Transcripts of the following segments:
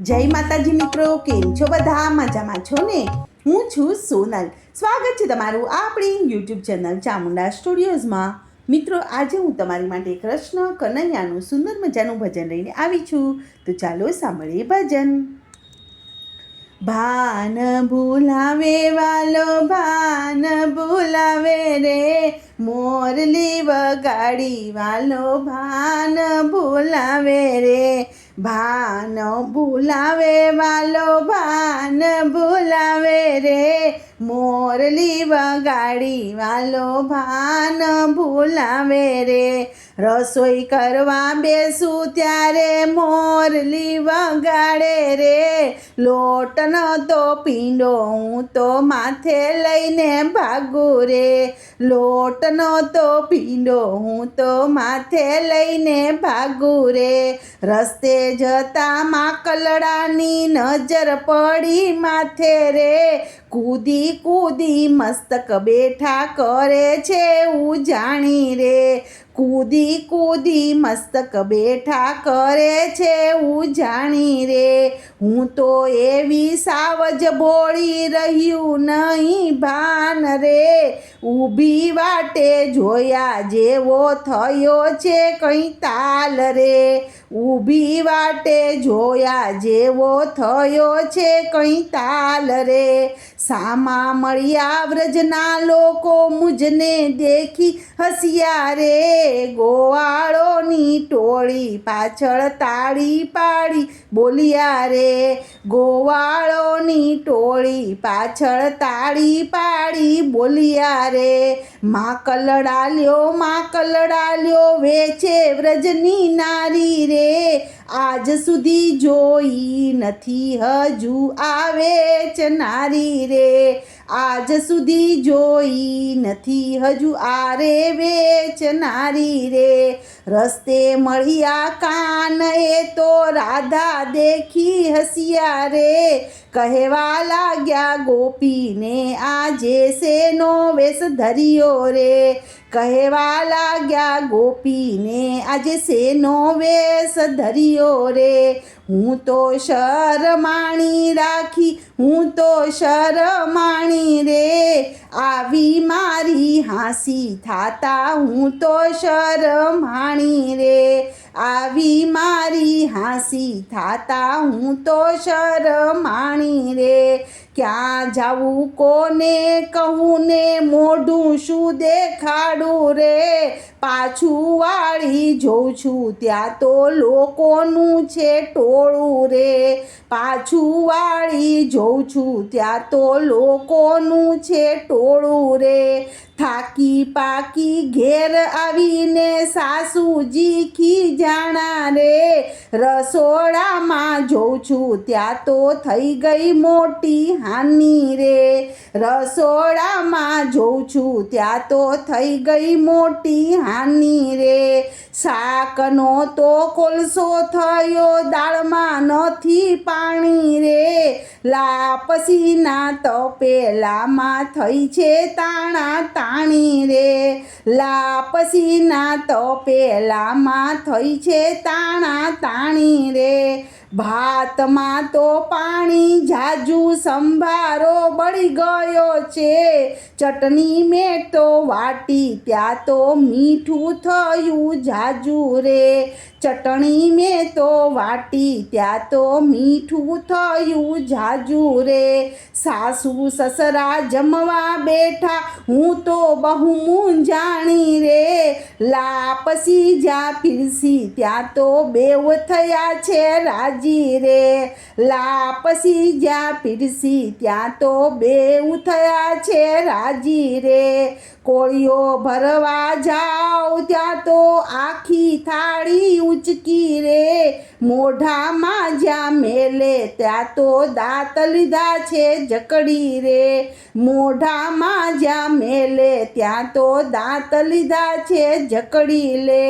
જય માતાજી મિત્રો, કેમ છો બધા? મજામાં છો ને? હું છું સોનલ. સ્વાગત છે તમારું આપણી યુટ્યુબ ચેનલ ચામુંડા સ્ટુડિયોઝમાં. મિત્રો, આજે હું તમારી માટે કૃષ્ણ કનૈયાનું સુંદર મજાનું ભજન લઈને આવી છું. તો ચાલો સાંભળીએ ભજન. ભાન ભૂલાવે વાલો, ભાન ભૂલાવે રે. મોરલી વગાડી વાલો, ભાન ભૂલાવે રે. ભાન ભૂલાવે, વાલો ભાન ભૂલાવે રે. મોરલી વગાડી, વાલો ભાન ભૂલાવે રે. રસોઈ કરવા બેસું ત્યારે મોરલી વગાડે રે. લોટનો તો પીંડો, હું તો માથે લઈને ભાગું રે. લોટનો તો પીંડો, હું તો માથે લઈને ભાગું રે. રસ્તે જતા માકલડાની નજર પડી માથે રે. કૂદી કૂદી મસ્તક બેઠા કરે છે ઉજાણી રે. કૂદી કૂદી મસ્તક બેઠા કરે છે ઉજાણી રે. હું તો એવી સાવજ બોળી રહ્યું નહીં ભાન રે. ઊભી વાટે જોયા જેવો થયો છે કંઈ તાલ રે. ઊભી વાટે જોયા જેવો થયો છે કંઈ તાલ રે. સામા મળ્યા વ્રજના લોકો મુજને દેખી હસિયા રે ગોવાળોની ટોળી પાછળ તાળી પાડી બોલ્યા રે ગોવાળોની ટોળી પાછળ તાળી પાડી બોલ્યા રે મા કલડાલ્યો મા કલડાલ્યો કલડા લ્યો વેચે વ્રજની નારી રે. આજ સુધી જોઈ નથી હજુ આવે છે નારી રે. આજ સુધી જોઈ નથી હજુ આરે વેચનારી રે. રસ્તે મળ્યા કાન, એ તો રાધા દેખી હસિયા રે કહેવા લાગ્યા, ગોપીને આજે શેનો વેશ ધર્યો રે? કહેવા લાગ્યા, ગોપીને આજે શેનો વેશ ધર્યો રે? હું તો શરમાણી રાખી, હું તો શરમાણી રે આવી મારી હાંસી થાતા હું તો શરમાણી રે. આવી મારી હાંસી થાતા હું તો શરમાણી રે. ક્યાં જાવું કોને કહું ને મોઢું શું દેખાડું રે? પાછું વાળી જોઉં છું, ત્યાં તો લોકોનું છે ટોળું રે. પાછું વાળી જોઉં છું, ત્યાં તો લોકોનું છે ટોળું રે. થાકી પાકી ઘેર આવીને સાસુજી ખીજાણા રે? રસોડામાં જોઉં છું, ત્યાં તો થઈ ગઈ મોટી હાનિ રે. રસોડામાં જોઉં છું, ત્યાં તો થઈ ગઈ મોટી હાનિ રે. શાકનો તો કોલસો થયો, દાળમાં નથી પાણી રે. લાપસીના તપેલામાં થઈ છે તાણા, તાણી રે. લાપસીના તપેલામાં થઈ છે તાણા તાણી રે. ભાતમાં તો પાણી જાજુ સંભારો બળી ગયો છે. ચટણી મેં તો વાટી, ત્યાં તો મીઠું થયું જાજુ રે. ચટણી મેં તો વાટી, ત્યાં તો મીઠું થયું જાજુ રે. સાસુ સસરા જમવા બેઠા, હું તો બહુ મૂંઝાણી રે. લાપસી જ્યાં પીરસી, ત્યાં તો બેવ થયા છે રાજી રે. લાપસી જ્યાં પીરસી, ત્યાં તો બેવ થયા છે રાજી રે. કોળીઓ ભરવા જાઓ, ત્યાં તો આખી થાળી ઉચકી રે મોઢામાં જ્યાં મેલે ત્યાં તો દાંત લીધા છે જકડી રે મોઢામાં જ્યાં મેલે ત્યાં તો દાંત લીધા છે જકડી લે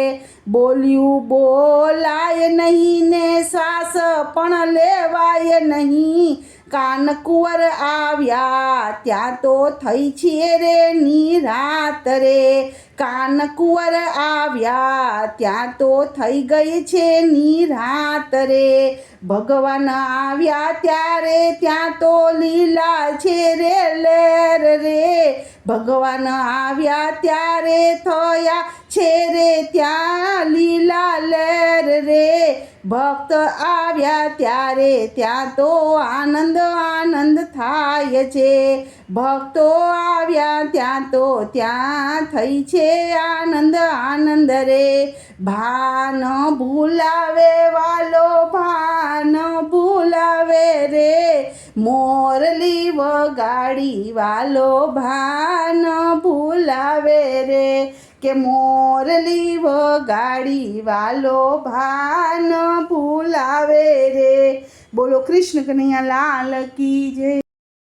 બોલ્યું બોલાય નહીં ને શ્વાસ પણ લેવાય નહીં કાનકુંવર આવ્યા, ત્યાં તો થઈ છે રે નિરાત રે. કાનકુંવર આવ્યા, ત્યાં તો થઈ ગઈ છે નિરાત રે. ભગવાન આવ્યા ત્યારે ત્યાં તો લીલા છે રે, લેર રે. ભગવાન આવ્યા ત્યારે થયા છે રે, ત્યાં લીલા, લેર રે. ભક્ત આવ્યા ત્યારે ત્યાં તો આનંદ આનંદ થાય છે. ભક્તો આવ્યા ત્યાં તો ત્યાં થઈ છે આનંદ આનંદ રે. ભાન ભૂલાવે વાલો, ભાન ભૂલાવે રે. મોરલી વગાડી વાલો, ભાન ભૂલાવે રે. કે મોરલી વગાડી વાલો ભાન ભૂલાવે રે. બોલો કૃષ્ણ કનૈયા લાલ કી જય.